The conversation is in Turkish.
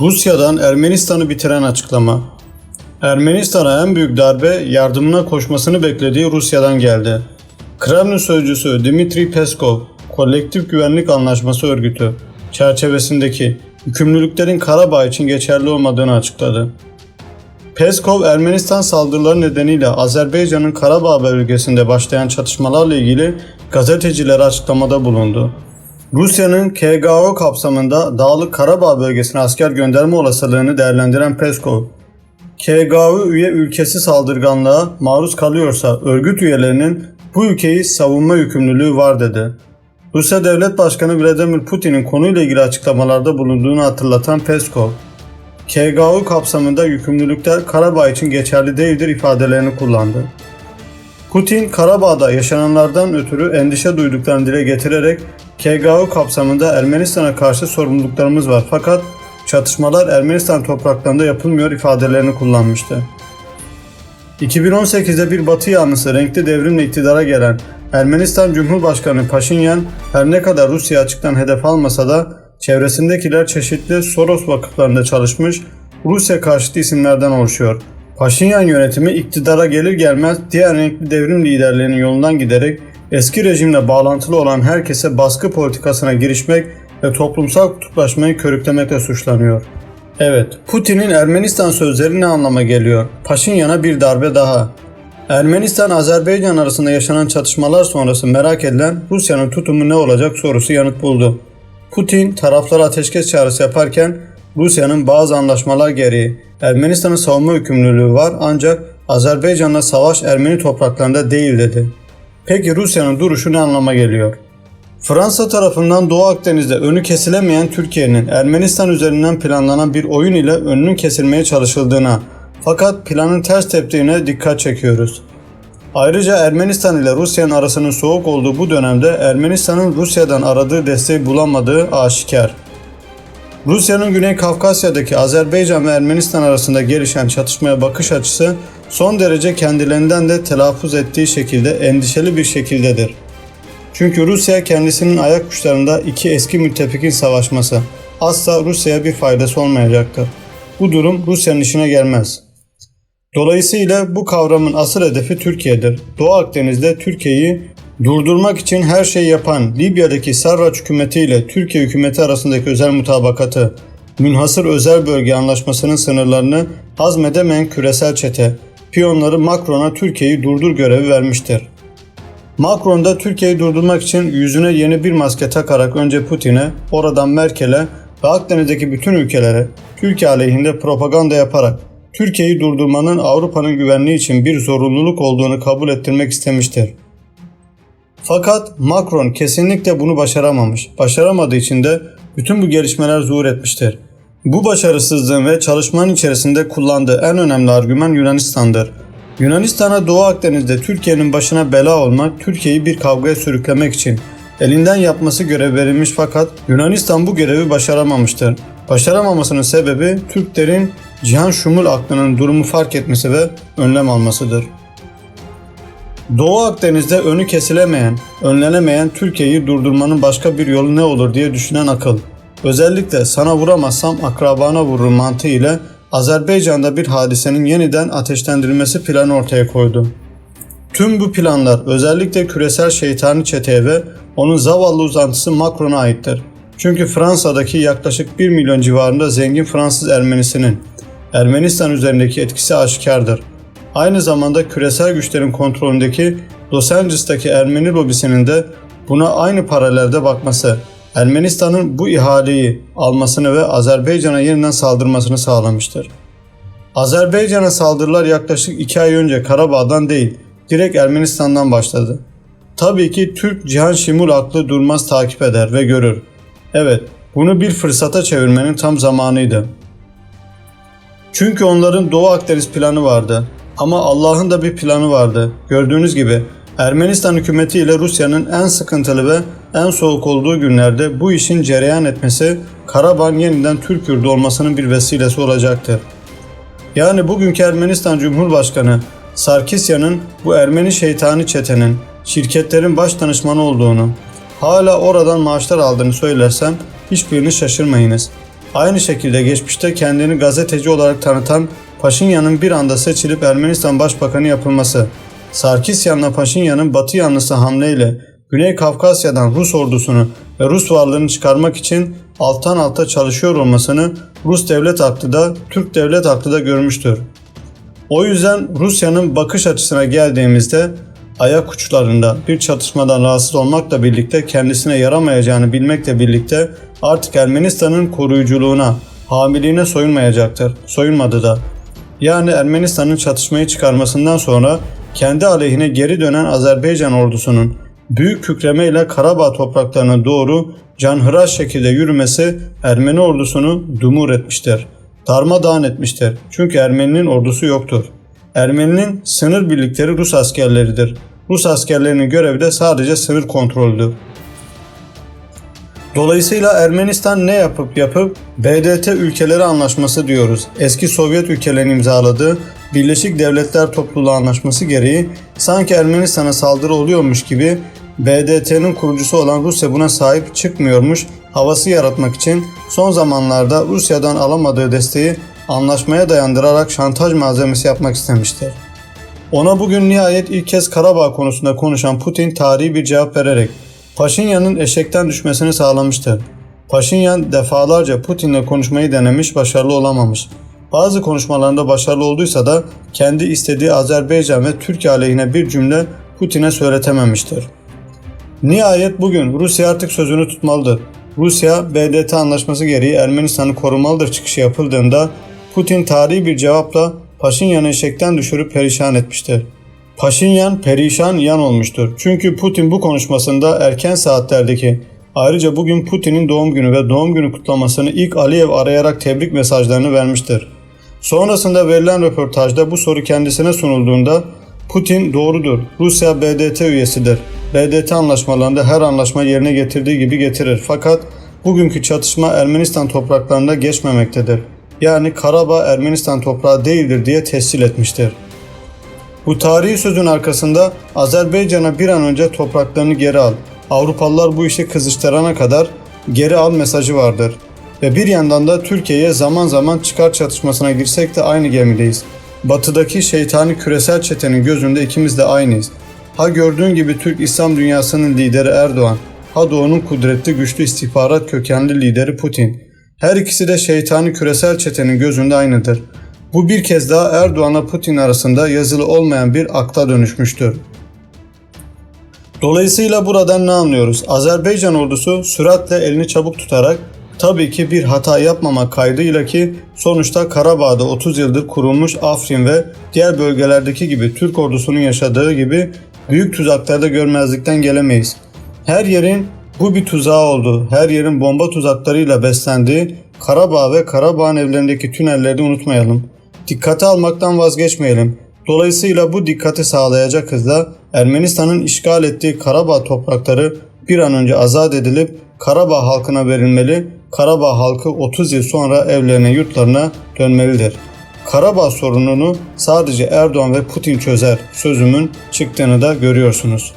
Rusya'dan Ermenistan'ı bitiren açıklama. Ermenistan'a en büyük darbe yardımına koşmasını beklediği Rusya'dan geldi. Kremlin sözcüsü Dmitri Peskov, Kolektif Güvenlik Anlaşması örgütü çerçevesindeki yükümlülüklerin Karabağ için geçerli olmadığını açıkladı. Peskov, Ermenistan saldırıları nedeniyle Azerbaycan'ın Karabağ bölgesinde başlayan çatışmalarla ilgili gazetecilere açıklamada bulundu. Rusya'nın KGO kapsamında Dağlık Karabağ bölgesine asker gönderme olasılığını değerlendiren Peskov, KGO üye ülkesi saldırganlığa maruz kalıyorsa örgüt üyelerinin bu ülkeyi savunma yükümlülüğü var dedi. Rusya Devlet Başkanı Vladimir Putin'in konuyla ilgili açıklamalarda bulunduğunu hatırlatan Peskov, KGO kapsamında yükümlülükler Karabağ için geçerli değildir ifadelerini kullandı. Putin, Karabağ'da yaşananlardan ötürü endişe duyduklarını dile getirerek KGO kapsamında Ermenistan'a karşı sorumluluklarımız var fakat çatışmalar Ermenistan topraklarında yapılmıyor ifadelerini kullanmıştı. 2018'de bir batı yanlısı renkli devrimle iktidara gelen Ermenistan Cumhurbaşkanı Paşinyan her ne kadar Rusya açıktan hedef almasa da çevresindekiler çeşitli Soros vakıflarında çalışmış Rusya karşıtı isimlerden oluşuyor. Paşinyan yönetimi iktidara gelir gelmez diğer renkli devrim liderlerinin yolundan giderek eski rejimle bağlantılı olan herkese baskı politikasına girişmek ve toplumsal kutuplaşmayı körüklemekle suçlanıyor. Evet, Putin'in Ermenistan sözleri ne anlama geliyor? Paşinyan'a bir darbe daha. Ermenistan-Azerbaycan arasında yaşanan çatışmalar sonrası merak edilen Rusya'nın tutumu ne olacak sorusu yanıt buldu. Putin taraflara ateşkes çağrısı yaparken Rusya'nın bazı anlaşmalar gereği Ermenistan'ın savunma yükümlülüğü var ancak Azerbaycan'la savaş Ermeni topraklarında değil dedi. Peki Rusya'nın duruşu ne anlama geliyor? Fransa tarafından Doğu Akdeniz'de önü kesilemeyen Türkiye'nin Ermenistan üzerinden planlanan bir oyun ile önünün kesilmeye çalışıldığına fakat planın ters teptiğine dikkat çekiyoruz. Ayrıca Ermenistan ile Rusya'nın arasının soğuk olduğu bu dönemde Ermenistan'ın Rusya'dan aradığı desteği bulamadığı aşikar. Rusya'nın Güney Kafkasya'daki Azerbaycan ve Ermenistan arasında gelişen çatışmaya bakış açısı son derece kendilerinden de telaffuz ettiği şekilde endişeli bir şekildedir. Çünkü Rusya kendisinin ayak uçlarında iki eski müttefikin savaşması asla Rusya'ya bir faydası olmayacaktır. Bu durum Rusya'nın işine gelmez. Dolayısıyla bu kavramın asıl hedefi Türkiye'dir. Doğu Akdeniz'de Türkiye'yi durdurmak için her şeyi yapan Libya'daki Sarraç hükümeti ile Türkiye hükümeti arasındaki özel mutabakatı, münhasır özel bölge anlaşmasının sınırlarını hazmedemeyen küresel çete, piyonları Macron'a Türkiye'yi durdur görevi vermiştir. Macron da Türkiye'yi durdurmak için yüzüne yeni bir maske takarak önce Putin'e, oradan Merkel'e ve Akdeniz'deki bütün ülkelere Türkiye aleyhinde propaganda yaparak Türkiye'yi durdurmanın Avrupa'nın güvenliği için bir zorunluluk olduğunu kabul ettirmek istemiştir. Fakat Macron kesinlikle bunu başaramamış. Başaramadığı için de bütün bu gelişmeler zuhur etmiştir. Bu başarısızlığın ve çalışmanın içerisinde kullandığı en önemli argüman Yunanistan'dır. Yunanistan'a Doğu Akdeniz'de Türkiye'nin başına bela olmak, Türkiye'yi bir kavgaya sürüklemek için elinden yapması görev verilmiş fakat Yunanistan bu görevi başaramamıştır. Başaramamasının sebebi Türklerin Cihan Şumul aklının durumu fark etmesi ve önlem almasıdır. Doğu Akdeniz'de önü kesilemeyen, önlenemeyen Türkiye'yi durdurmanın başka bir yolu ne olur diye düşünen akıl. Özellikle sana vuramazsam akrabana vururum mantığı ile Azerbaycan'da bir hadisenin yeniden ateşlendirilmesi planı ortaya koydu. Tüm bu planlar özellikle küresel şeytani çeteye ve onun zavallı uzantısı Macron'a aittir. Çünkü Fransa'daki yaklaşık 1 milyon civarında zengin Fransız Ermenisinin Ermenistan üzerindeki etkisi aşikardır. Aynı zamanda küresel güçlerin kontrolündeki Los Angeles'taki Ermeni lobisinin de buna aynı paralelde bakması, Ermenistan'ın bu ihaleyi almasını ve Azerbaycan'a yeniden saldırmasını sağlamıştır. Azerbaycan'a saldırılar yaklaşık 2 ay önce Karabağ'dan değil, direkt Ermenistan'dan başladı. Tabii ki Türk Cihan Şimul aklı durmaz takip eder ve görür. Evet, bunu bir fırsata çevirmenin tam zamanıydı. Çünkü onların Doğu Akdeniz planı vardı. Ama Allah'ın da bir planı vardı. Gördüğünüz gibi Ermenistan hükümeti ile Rusya'nın en sıkıntılı ve en soğuk olduğu günlerde bu işin cereyan etmesi Karabağ yeniden Türk yurdu olmasının bir vesilesi olacaktır. Yani bugünkü Ermenistan Cumhurbaşkanı Sarkisyan'ın bu Ermeni şeytani çetenin şirketlerin baş danışmanı olduğunu, hala oradan maaşlar aldığını söylersem hiçbirini şaşırmayınız. Aynı şekilde geçmişte kendini gazeteci olarak tanıtan Paşinyan'ın bir anda seçilip Ermenistan Başbakanı yapılması, Sarkisyan'la Paşinyan'ın Batı yanlısı hamleyle Güney Kafkasya'dan Rus ordusunu ve Rus varlığını çıkarmak için alttan alta çalışıyor olmasını Rus devlet aklı da Türk devlet aklı da görmüştür. O yüzden Rusya'nın bakış açısına geldiğimizde ayak uçlarında bir çatışmadan rahatsız olmakla birlikte kendisine yaramayacağını bilmekle birlikte artık Ermenistan'ın koruyuculuğuna, hamiliğine soyunmayacaktır. Soyunmadı da. Yani Ermenistan'ın çatışmayı çıkarmasından sonra kendi aleyhine geri dönen Azerbaycan ordusunun büyük kükremeyle Karabağ topraklarına doğru canhıraş şekilde yürümesi Ermeni ordusunu dumur etmiştir. Darmadağın etmiştir. Çünkü Ermeninin ordusu yoktur. Ermeninin sınır birlikleri Rus askerleridir. Rus askerlerinin görevi de sadece sınır kontrolüdür. Dolayısıyla Ermenistan ne yapıp yapıp BDT ülkeleri anlaşması diyoruz. Eski Sovyet ülkelerin imzaladığı Birleşik Devletler Topluluğu anlaşması gereği sanki Ermenistan'a saldırı oluyormuş gibi BDT'nin kurucusu olan Rusya buna sahip çıkmıyormuş havası yaratmak için son zamanlarda Rusya'dan alamadığı desteği anlaşmaya dayandırarak şantaj malzemesi yapmak istemiştir. Ona bugün nihayet ilk kez Karabağ konusunda konuşan Putin tarihi bir cevap vererek Paşinyan'ın eşekten düşmesini sağlamıştır. Paşinyan defalarca Putin'le konuşmayı denemiş, başarılı olamamış. Bazı konuşmalarında başarılı olduysa da kendi istediği Azerbaycan ve Türkiye aleyhine bir cümle Putin'e söyletememiştir. Nihayet bugün Rusya artık sözünü tutmalıdır. Rusya BDT anlaşması gereği Ermenistan'ı korumalıdır çıkışı yapıldığında Putin tarihi bir cevapla Paşinyan'ı eşekten düşürüp perişan etmiştir. Paşinyan perişan yan olmuştur. Çünkü Putin bu konuşmasında erken saatlerdeki ayrıca bugün Putin'in doğum günü ve doğum günü kutlamasını ilk Aliyev arayarak tebrik mesajlarını vermiştir. Sonrasında verilen röportajda bu soru kendisine sunulduğunda Putin doğrudur. Rusya BDT üyesidir. BDT anlaşmalarında her anlaşma yerine getirdiği gibi getirir. Fakat bugünkü çatışma Ermenistan topraklarında geçmemektedir. Yani Karabağ Ermenistan toprağı değildir diye tescil etmiştir. Bu tarihi sözün arkasında Azerbaycan'a bir an önce topraklarını geri al. Avrupalılar bu işi kızıştırana kadar geri al mesajı vardır. Ve bir yandan da Türkiye'ye zaman zaman çıkar çatışmasına girsek de aynı gemideyiz. Batıdaki şeytani küresel çetenin gözünde ikimiz de aynıyız. Ha gördüğün gibi Türk İslam dünyasının lideri Erdoğan, ha da onun kudretli güçlü istihbarat kökenli lideri Putin. Her ikisi de şeytani küresel çetenin gözünde aynıdır. Bu bir kez daha Erdoğan'la Putin arasında yazılı olmayan bir akta dönüşmüştür. Dolayısıyla buradan ne anlıyoruz? Azerbaycan ordusu süratle elini çabuk tutarak tabii ki bir hata yapmamak kaydıyla ki sonuçta Karabağ'da 30 yıldır kurulmuş Afrin ve diğer bölgelerdeki gibi Türk ordusunun yaşadığı gibi büyük tuzaklarda görmezlikten gelemeyiz. Her yerin bu bir tuzağı oldu. Her yerin bomba tuzaklarıyla beslendiği Karabağ ve Karabağ'ın evlerindeki tünelleri unutmayalım. Dikkate almaktan vazgeçmeyelim. Dolayısıyla bu dikkati sağlayacak hızla Ermenistan'ın işgal ettiği Karabağ toprakları bir an önce azat edilip Karabağ halkına verilmeli. Karabağ halkı 30 yıl sonra evlerine yurtlarına dönmelidir. Karabağ sorununu sadece Erdoğan ve Putin çözer sözümün çıktığını da görüyorsunuz.